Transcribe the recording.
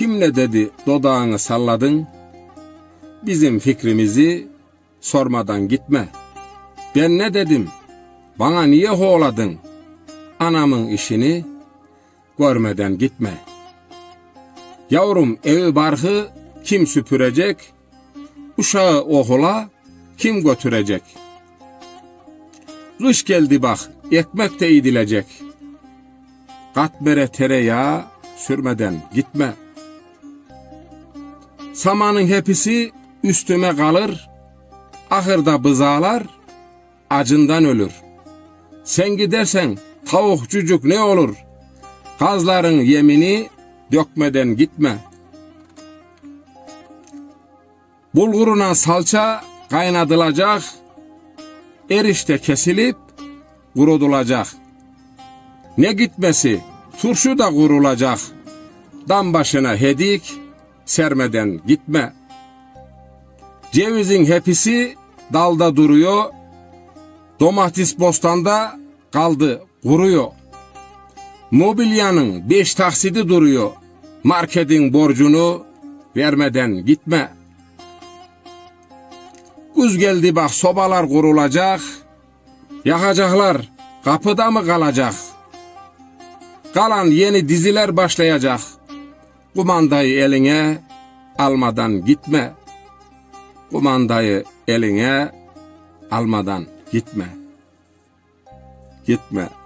Kim ne dedi dodağını salladın? Bizim fikrimizi sormadan gitme. Ben ne dedim? Bana niye hoğladın? Anamın işini görmeden gitme. Yavrum evi barkı kim süpürecek? Uşağı okula kim götürecek? Kış geldi bak, ekmek de idilecek. Katmere tereyağı sürmeden gitme. Samanın hepsi üstüme kalır, ahırda bızağlar acından ölür. Sen gidersen tavuk cücük ne olur? Kazların yemini dökmeden gitme. Bulguruna salça kaynatılacak, erişte kesilip kurutulacak. Ne gitmesi, turşu da kurulacak. Dam başına hedik, sermeden gitme. Cevizin hepsi dalda duruyor, domates bostanda kaldı, kuruyor. Mobilyanın beş taksidi duruyor, marketin borcunu vermeden gitme. Kuz geldi bak sobalar kurulacak, yakacaklar kapıda mı kalacak? Kalan yeni diziler başlayacak. Kumandayı eline almadan gitme. Kumandayı eline almadan gitme. Gitme.